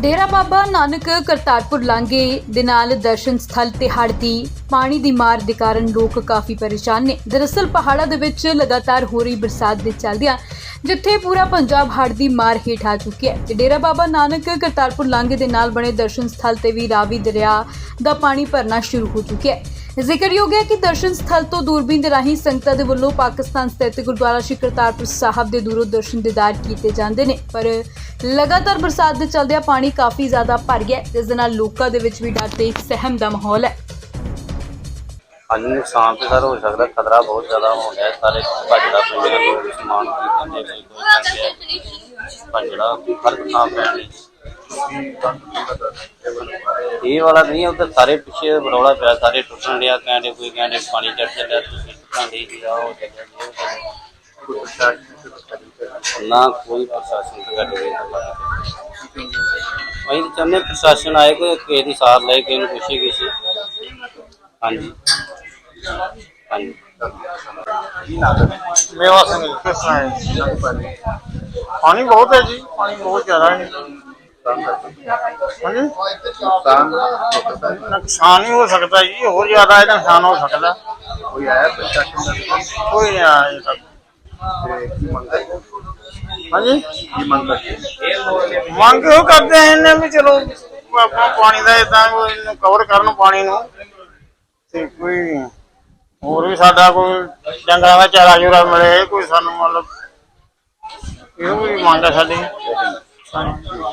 ਡੇਰਾ ਬਾਬਾ ਨਾਨਕ ਕਰਤਾਰਪੁਰ ਲਾਂਘੇ ਦੇ ਨਾਲ ਦਰਸ਼ਨ ਸਥਲ ਤੇ ਹੜ੍ਹ ਦੀ ਪਾਣੀ ਦੀ ਮਾਰ ਦੇ ਕਾਰਨ ਲੋਕ ਕਾਫੀ ਪਰੇਸ਼ਾਨ ਨੇ। ਦਰਅਸਲ ਪਹਾੜਾਂ ਦੇ ਵਿੱਚ ਲਗਾਤਾਰ ਹੋ ਰਹੀ ਬਰਸਾਤ ਦੇ ਚੱਲਦਿਆਂ ਜਿੱਥੇ ਪੂਰਾ ਪੰਜਾਬ ਹੜ੍ਹ ਦੀ ਮਾਰ ਹੇਠ ਆ ਚੁੱਕਿਆ ਹੈ। ਤੇ ਡੇਰਾ ਬਾਬਾ ਨਾਨਕ ਕਰਤਾਰਪੁਰ ਲਾਂਘੇ ਦੇ ਨਾਲ ਬਣੇ ਦਰਸ਼ਨ ਸਥਲ ਤੇ ਵੀ ਰਾਵੀ ਦਰਿਆ ਦਾ ਪਾਣੀ ਭਰਨਾ ਸ਼ੁਰੂ ਹੋ ਚੁੱਕਿਆ ਹੈ। ਜ਼ਿਕਰਯੋਗ ਹੈ ਕਿ ਦਰਸ਼ਨ ਸਥਲ ਤੋਂ ਦੂਰਬੀਨ ਦੇ ਰਾਹੀਂ ਸੰਗਤਾਂ ਦੇ ਵੱਲੋਂ ਪਾਕਿਸਤਾਨ ਸਥਿਤ ਗੁਰਦੁਆਰਾ ਸ਼੍ਰੀ ਕਰਤਾਰਪੁਰ ਸਾਹਿਬ ਦੇ ਦੂਰੋਂ ਦਰਸ਼ਨ ਦੀਦਾਰ ਕੀਤੇ ਜਾਂਦੇ ਨੇ। ਪਰ ਲਗਾਤਾਰ ਬਰਸਾਤ ਦੇ ਚੱਲਦਿਆਂ ਪਾਣੀ ਕਾਫੀ ਜ਼ਿਆਦਾ ਭਰ ਗਿਆ ਹੈ, ਜਿਸ ਦੇ ਨਾਲ ਲੋਕਾਂ ਦੇ ਵਿੱਚ ਵੀ ਡਰ ਤੇ ਸਹਿਮ ਦਾ ਮਾਹੌਲ ਹੈ ਹਾਂਜੀ ਨੁਕਸਾਨ ਤੇ ਸਰ ਹੋ ਸਕਦਾ ਖਤਰਾ ਬਹੁਤ ਜ਼ਿਆਦਾ ਹੋ ਗਿਆ ਹੈ। ਸਾਰੇ ਭੱਜੜਾ ਪੈਂਦੇ ਲੋਕ ਸਮਾਨ ਖਰੀਦਣ ਦੇ ਕੋਈ ਕੋਈ ਜਾਂਦੇ ਭੱਜੜਾ ਹਰ ਥਾਂ ਪੈਣ ਲਈ ਇਹ ਵਾਲਾ ਨਹੀਂ ਉਹ ਤਾਂ ਸਾਰੇ ਪਿੱਛੇ ਰੌਲਾ ਪਿਆ ਸਾਰੇ ਟੁੱਟਣ ਡਿਆ ਕਹਿੰਦੇ ਕੋਈ ਕਹਿੰਦੇ ਪਾਣੀ ਚੜ ਚੱਲਿਆ ਤੁਸੀਂ ਟੁੱਟਣ ਦੀ ਜੀ ਆਹ ਚੱਲਿਆ ਜੀ ਉਹ ਚੱਲਿਆ। ਨਾ ਕੋਈ ਪ੍ਰਸ਼ਾਸਨ ਦਾ ਗੱਲ ਨਹੀਂ ਅਸੀਂ ਤਾਂ ਚਾਹੁੰਦੇ ਹਾਂ ਪ੍ਰਸ਼ਾਸਨ ਆਏ ਕੋਈ ਕਿਸੇ ਦੀ ਸਾਰ ਲੈ ਕੇ ਇਹਨੂੰ ਪੁੱਛੇ ਕਿਸੇ ਹਾਂਜੀ ਹਾਂਜੀ ਮੇਵਾ ਸਿੰਘ ਕਿਸ ਤਰ੍ਹਾਂ ਹੈ ਪਾਣੀ ਬਹੁਤ ਹੈ ਜੀ ਪਾਣੀ ਬਹੁਤ ਜ਼ਿਆਦਾ ਹੈ ਹਾਂਜੀ ਨੁਕਸਾਨ ਹੀ ਹੋ ਸਕਦਾ ਜੀ ਹੋਰ ਜ਼ਿਆਦਾ ਇਹਦਾ ਨੁਕਸਾਨ ਹੋ ਸਕਦਾ ਕੋਈ ਆਇਆ ਪ੍ਰਸ਼ਾਸਨ ਦਾ ਕੋਈ ਤੇ ਕੀ ਮੰਗਦਾ ਹਾਂਜੀ? ਕੀ ਮੰਗਦਾ ਮੰਗ ਉਹ ਕਰਦੇ ਆ ਇਹਨੇ ਵੀ ਚਲੋ, ਆਪਾਂ ਪਾਣੀ ਦਾ ਇਦਾਂ ਕੋਈ ਕਵਰ ਕਰਨ ਪਾਣੀ ਨੂੰ। ਤੇ ਕੋਈ ਹੋਰ ਵੀ ਸਾਡਾ ਕੋਈ ਡੰਗਰਾਂ ਦਾ ਚਾਰਾ ਚੂਰਾ ਮਿਲੇ, ਕੋਈ ਸਾਨੂੰ ਮਤਲਬ ਇਹੋ ਵੀ ਮੰਗ ਹੈ ਸਾਡੀ। ਹਾਂਜੀ